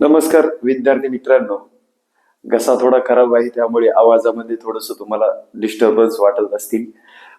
नमस्कार विद्यार्थी मित्रांनो. घसा थोडा खराब आहे त्यामुळे आवाजामध्ये थोडस तुम्हाला डिस्टर्बन्स वाटत असतील.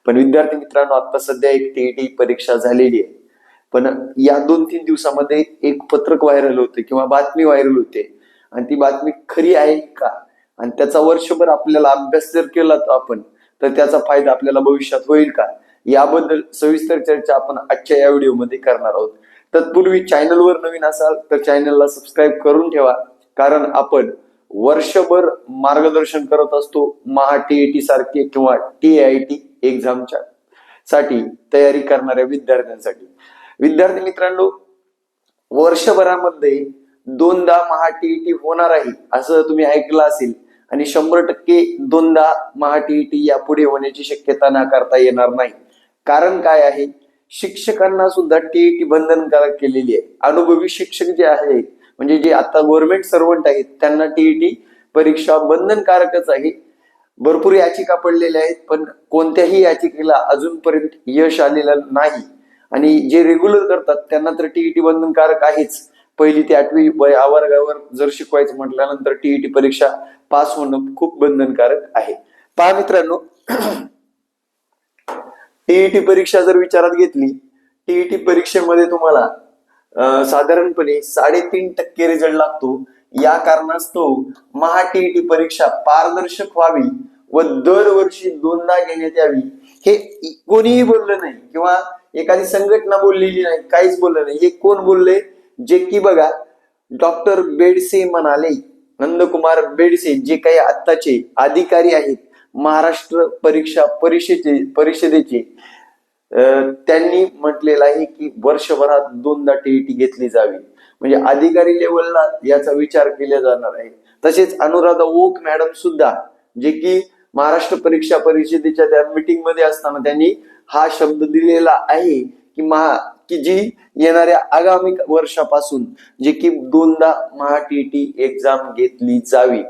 पण विद्यार्थी मित्रांनो आता सध्या एक टीईटी परीक्षा झालेली आहे. पण या दोन तीन दिवसामध्ये एक पत्रक व्हायरल होते किंवा बातमी व्हायरल होते. आणि ती बातमी खरी आहे का? आणि त्याचा वर्षभर आपल्याला अभ्यास जर केला तर आपण तर त्याचा फायदा आपल्याला भविष्यात होईल का? याबद्दल सविस्तर चर्चा आपण आजच्या या व्हिडिओमध्ये करणार आहोत. तत्पूर्वी चॅनलवर नवीन असाल तर चॅनलला सबस्क्राईब करून ठेवा. कारण आपण वर्षभर मार्गदर्शन करत असतो महा टीईटी सारखे किंवा टी आय टी एक्झामच्या साठी तयारी करणाऱ्या विद्यार्थ्यांसाठी. विद्यार्थी मित्रांनो वर्षभरामध्ये दोनदा महा टीईटी होणार आहे असं तुम्ही ऐकलं असेल आणि शंभर टक्के दोनदा महा टीईटी यापुढे होण्याची शक्यता नाकारता येणार नाही. कारण काय आहे? शिक्षकांना सुद्धा टीईटी बंधनकारक केलेली आहे? अनुभवी शिक्षक जे आहे म्हणजे जे आता गव्हर्नमेंट सर्वंट आहेत त्यांना टीईटी परीक्षा बंधनकारकच आहे. भरपूर याचिका पडलेल्या आहेत पण कोणत्याही याचिकेला अजूनपर्यंत यश आलेलं नाही. आणि जे रेग्युलर करतात त्यांना तर टीईटी बंधनकारक आहेच. पहिली ते आठवी आवर्गावर जर शिकवायचं म्हटल्यानंतर टीईटी परीक्षा पास होणं खूप बंधनकारक आहे. पहा मित्रांनो टीईटी परीक्षा जर विचारात घेतली टीईटी परीक्षेमध्ये तुम्हाला साधारणपणे साडेतीन टक्के रिझल्ट लागतो. या कारणास्तव महा टीईटी परीक्षा पारदर्शक व्हावी व दरवर्षी दोनदा घेण्यात यावी. हे कोणीही बोललं नाही किंवा एखादी संघटना बोललेली नाही काहीच बोललं नाही. हे कोण बोलले? जे की बघा डॉक्टर बेडसे म्हणाले नंदकुमार बेडसे जे काही आत्ताचे अधिकारी आहेत महाराष्ट्र परीक्षा परिषदेचे. परिषदेचे त्यांनी म्हटलेलं आहे की वर्षभरात दोनदा टीईटी घेतली जावी. म्हणजे अधिकारी लेवलला याचा विचार केला जाणार आहे. तसेच अनुराधा ओक मॅडम सुद्धा जे की महाराष्ट्र परीक्षा परिषदेच्या त्या मीटिंगमध्ये असताना त्यांनी हा शब्द दिलेला आहे की महा की जी येणाऱ्या आगामी वर्षापासून जे की दोनदा महा टी एक्झाम घेतली जावी.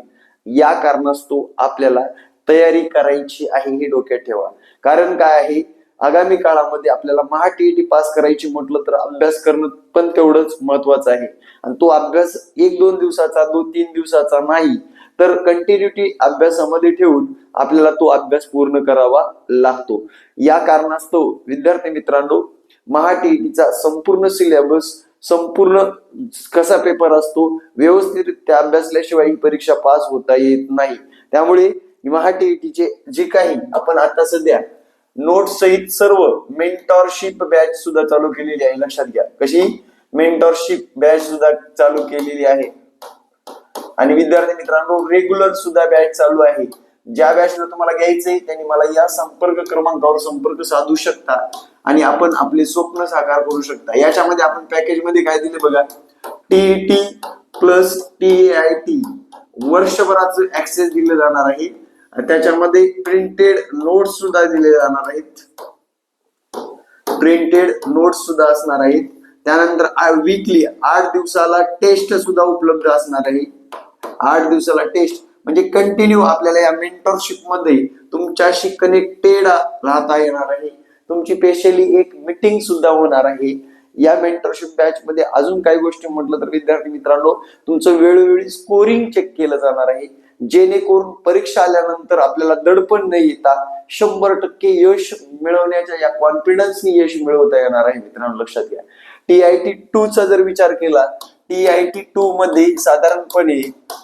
या कारणास्तव आपल्याला तयारी करायची आहे हे डोक्यात ठेवा. कारण काय आहे? आगामी काळामध्ये आपल्याला महाटीईटी पास करायची म्हटलं तर अभ्यास करणं पण तेवढंच महत्वाचं आहे. आणि तो अभ्यास एक दोन दिवसाचा दोन तीन दिवसाचा नाही तर कंटिन्युटी अभ्यासामध्ये ठेवून आपल्याला तो अभ्यास पूर्ण करावा लागतो. या कारणास्तव विद्यार्थी मित्रांनो महाटीईटीचा संपूर्ण सिलेबस संपूर्ण कसा पेपर असतो व्यवस्थितरित्या अभ्यासल्याशिवाय ही परीक्षा पास होता येत नाही. त्यामुळे महा टीईटीचे जे काही आपण आता सध्या नोट सहित सर्व मेंटॉरशिप बॅच सुद्धा चालू केलेली आहे. लक्षात घ्या. कशी? मेंटॉरशिप बॅच सुद्धा चालू केलेली आहे. आणि विद्यार्थी मित्रांनो रेग्युलर सुद्धा बॅच चालू आहे. ज्या बॅचला तुम्हाला घ्यायचंय त्यांनी मला या संपर्क क्रमांकावर संपर्क साधू शकता आणि आपण आपले स्वप्न साकार करू शकता. याच्यामध्ये आपण पॅकेजमध्ये काय दिले बघा? T T plus T I T वर्षभराचं ऍक्सेस दिलं जाणार आहे. त्याच्यामध्ये प्रिंटेड नोट्स सुद्धा दिले जाणार आहेत. प्रिंटेड नोट्स सुद्धा असणार आहेत. त्यानंतर वीकली आठ दिवसाला टेस्ट सुद्धा उपलब्ध असणार आहे. आठ दिवसाला टेस्ट म्हणजे कंटिन्यू आपल्याला या मेंटरशिपमध्ये तुमच्याशी कनेक्टेड राहता येणार आहे. तुमची स्पेशली एक मीटिंग सुद्धा होणार आहे. या मेंटरशिप बॅच मध्ये अजून काही गोष्टी म्हटलं तर विद्यार्थी मित्रांनो तुमचं वेळोवेळी स्कोरिंग चेक केलं जाणार आहे. जेणेकरून परीक्षा आल्यानंतर आपल्याला दडपण न येता शंभर टक्के यश मिळवण्याच्या या कॉन्फिडन्सनी यश मिळवता येणार आहे मित्रांनो लक्षात घ्या. टी आय टी टू चा जर विचार केला टी आय टी टू मध्ये साधारणपणे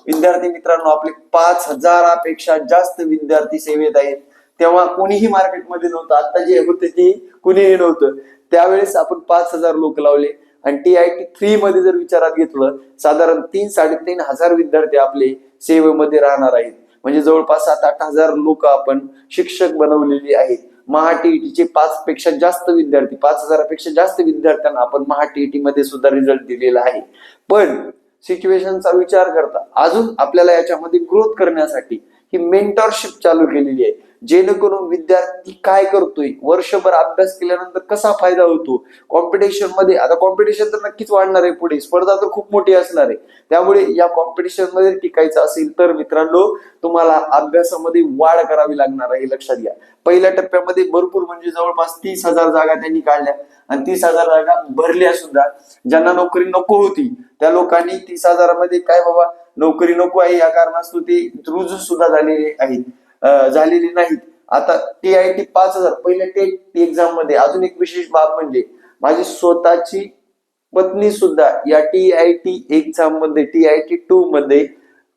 विद्यार्थी मित्रांनो आपले पाच हजारापेक्षा जास्त विद्यार्थी सेवेत आहेत. तेव्हा कोणीही मार्केटमध्ये नव्हतं. आता जे होते ते कुणीही नव्हतं. त्यावेळेस आपण पाच हजार लोक लावले. आणि टी आय टी थ्री मध्ये जर विचारात घेतलं साधारण तीन साडेतीन हजार विद्यार्थी आपले सेवेमध्ये राहणार आहेत. म्हणजे जवळपास सात आठ हजार लोक आपण शिक्षक बनवलेली आहेत. महाटीईटीचे पाच पेक्षा जास्त विद्यार्थी पाच हजारापेक्षा जास्त विद्यार्थ्यांना आपण महाटीईटी मध्ये सुद्धा रिझल्ट दिलेला आहे. पण सिच्युएशनचा विचार करता अजून आपल्याला याच्यामध्ये ग्रोथ करण्यासाठी ही मेंटॉरशिप चालू केलेली आहे. जेणेकरून विद्यार्थी काय करतोय? वर्षभर अभ्यास केल्यानंतर कसा फायदा होतो? कॉम्पिटिशनमध्ये आता कॉम्पिटिशन तर नक्कीच वाढणार आहे पुढे. स्पर्धा तर खूप मोठी असणार आहे. त्यामुळे या कॉम्पिटिशनमध्ये टिकायचं असेल तर मित्रांनो तुम्हाला अभ्यासामध्ये वाढ करावी लागणार आहे हे लक्षात घ्या. पहिल्या टप्प्यामध्ये भरपूर म्हणजे जवळपास तीस हजार जागा त्यांनी काढल्या. आणि तीस हजार जागा भरल्या सुद्धा ज्यांना नोकरी नको होती त्या लोकांनी तीस हजारामध्ये काय बाबा नोकरी नको आहे या कारणास्तव ती रुजू सुद्धा झालेली आहेत. झालेली नाहीत. आता टी आय टी पाच हजार पहिल्या टेट एक्झाममध्ये अजून एक विशेष बाब म्हणजे माझी स्वतःची पत्नी सुद्धा या टी आय टी एक्झाममध्ये टी आय टी टू मध्ये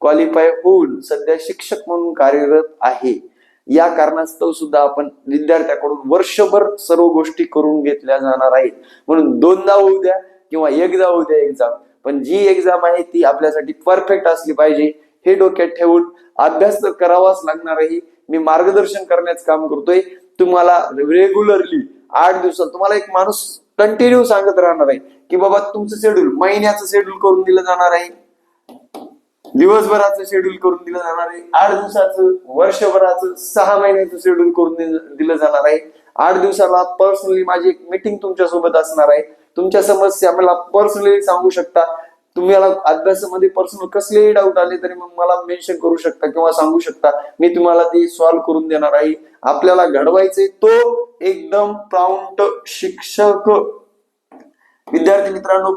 क्वालिफाय होऊन सध्या शिक्षक म्हणून कार्यरत आहे. या कारणास्तव सुद्धा आपण विद्यार्थ्याकडून वर्षभर सर्व गोष्टी करून घेतल्या जाणार आहेत. म्हणून दोनदा होऊ द्या किंवा एकदा होऊ द्या एक्झाम पण जी एक्झाम आहे ती आपल्यासाठी परफेक्ट असली पाहिजे. हे डोक्यात ठेवून अभ्यास तर करावाच लागणार आहे मी मार्गदर्शन करण्याचं काम करतोय. तुम्हाला रेग्युलरली आठ दिवसात तुम्हाला एक माणूस कंटिन्यू सांगत राहणार आहे की बाबा तुमचं शेड्यूल महिन्याचं शेड्यूल करून दिलं जाणार आहे. दिवसभराचं शेड्यूल करून दिलं जाणार आहे. आठ दिवसाचं वर्षभराचं सहा महिन्याचं शेड्यूल करून दिलं- जाणार आहे. आठ दिवसाला पर्सनली माझी एक मीटिंग तुमच्यासोबत असणार आहे. तुमच्या समस्या मला पर्सनली सांगू शकता. तुम्हाला अभ्यासामध्ये पर्सनल कसलेही डाऊट आले तरी मग मला मेन्शन करू शकता किंवा सांगू शकता. मी तुम्हाला ते सॉल्व्ह करून देणार आहे. आपल्याला घडवायचे तो एकदम प्राउंट शिक्षक. विद्यार्थी मित्रांनो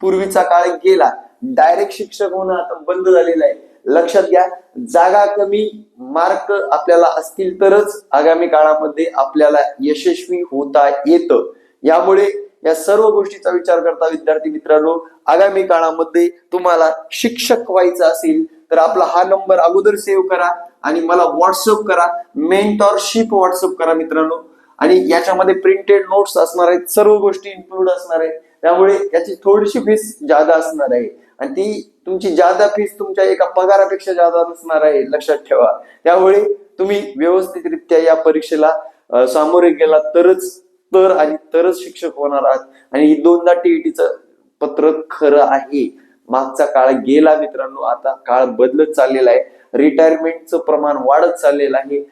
पूर्वीचा काळ गेला. डायरेक्ट शिक्षक होणं आता बंद झालेलं आहे. लक्षात घ्या जागा कमी मार्क आपल्याला असतील तरच आगामी काळामध्ये आपल्याला यशस्वी होता येतं. यामुळे या सर्व गोष्टीचा विचार करता विद्यार्थी मित्रांनो आगामी काळामध्ये तुम्हाला शिक्षक व्हायचं असेल तर आपला हा नंबर अगोदर सेव्ह करा आणि मला व्हॉट्सअप करा मेंटॉरशिप व्हॉट्सअप करा मित्रांनो. आणि याच्यामध्ये प्रिंटेड नोट्स असणार आहेत सर्व गोष्टी इन्क्लूड असणार आहेत. त्यामुळे याची थोडीशी फीस जादा असणार आहे. आणि ती तुमची जादा फीस तुमच्या एका पगारापेक्षा जादा नसणार आहे लक्षात ठेवा. त्यामुळे तुम्ही व्यवस्थितरित्या या परीक्षेला सामोरे गेला तरच तर आणि तरच शिक्षक होणार आहात. आणि ही दोनदा टीईटीचं पत्र खरं आहे. मागचा काळ गेला मित्रांनो आता काळ बदलत चाललेला आहे. रिटायरमेंटचं प्रमाण वाढत चाललेलं आहे.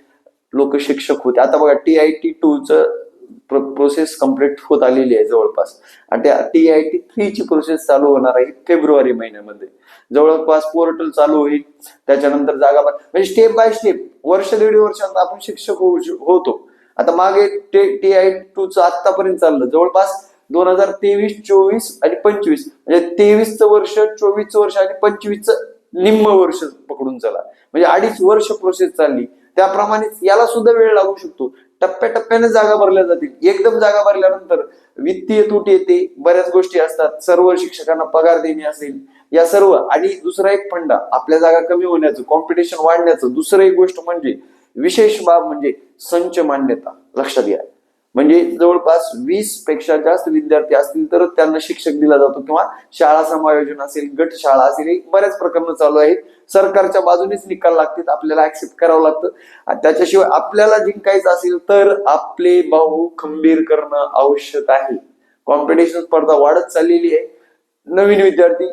लोक शिक्षक होते. आता बघा टी आय टी टू च प्रोसेस कंप्लीट होत आलेली आहे जवळपास. आणि त्या टी आय टी थ्री ची प्रोसेस चालू होणार आहे फेब्रुवारी महिन्यामध्ये. जवळपास पोर्टल चालू होईल. त्याच्यानंतर जागा म्हणजे स्टेप बाय स्टेप वर्ष दीड वर्षांत आपण शिक्षक होऊ होतो. आता मागे टी आय टू च आतापर्यंत चाललं. जवळपास दोन हजार तेवीस चोवीस आणि पंचवीस. म्हणजे तेवीसचं वर्ष चोवीसचं वर्ष आणि पंचवीसचं निम्म वर्ष पकडून चला. म्हणजे अडीच वर्ष प्रोसेस चालली. त्याप्रमाणेच याला सुद्धा वेळ लागू शकतो. टप्प्याटप्प्याने जागा भरल्या जातील. एकदम जागा भरल्यानंतर वित्तीय तूट येते. बऱ्याच गोष्टी असतात. सर्व शिक्षकांना पगार देणे असेल. या सर्व. आणि दुसरा एक फंडा. आपल्या जागा कमी होण्याचं कॉम्पिटिशन वाढण्याचं दुसरं एक गोष्ट म्हणजे विशेष बाब म्हणजे संच मान्यता. लक्षात घ्या. म्हणजे जवळपास वीसपेक्षा जास्त विद्यार्थी असतील तर त्यांना शिक्षक दिला जातो किंवा शाळा समायोजन असेल गट शाळा असेल बऱ्याच प्रकरणं चालू आहेत. सरकारच्या बाजूनेच निकाल लागतात आपल्याला ऍक्सेप्ट करावं लागतं. त्याच्याशिवाय आपल्याला जिंकायचं असेल तर आपले बाहू खंबीर करणं आवश्यक आहे. कॉम्पिटिशन स्पर्धा वाढत चाललेली आहे. नवीन विद्यार्थी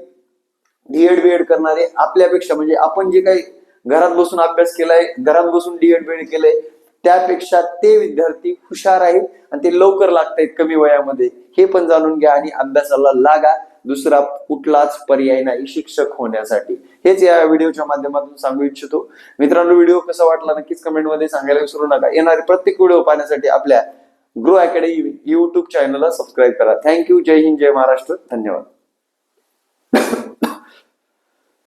डीएड बीएड करणारे आपल्यापेक्षा म्हणजे आपण जे काही घरात बसून अभ्यास केलाय घरात बसून डीएड बीएड केलंय त्यापेक्षा ते विद्यार्थी हुशार आहेत आणि ते लवकर लागतायत कमी वयामध्ये. हे पण जाणून घ्या आणि अभ्यासाला लागा. दुसरा कुठलाच पर्याय नाही शिक्षक होण्यासाठी. हेच या व्हिडिओच्या माध्यमातून सांगू इच्छितो. मित्रांनो व्हिडिओ कसा वाटला नक्कीच कमेंटमध्ये सांगायला विसरू नका. येणारे प्रत्येक व्हिडिओ पाहण्यासाठी आपल्या ग्रो अकॅडमी युट्यूब चॅनलला सबस्क्राईब करा. थँक्यू जय हिंद जय महाराष्ट्र. धन्यवाद.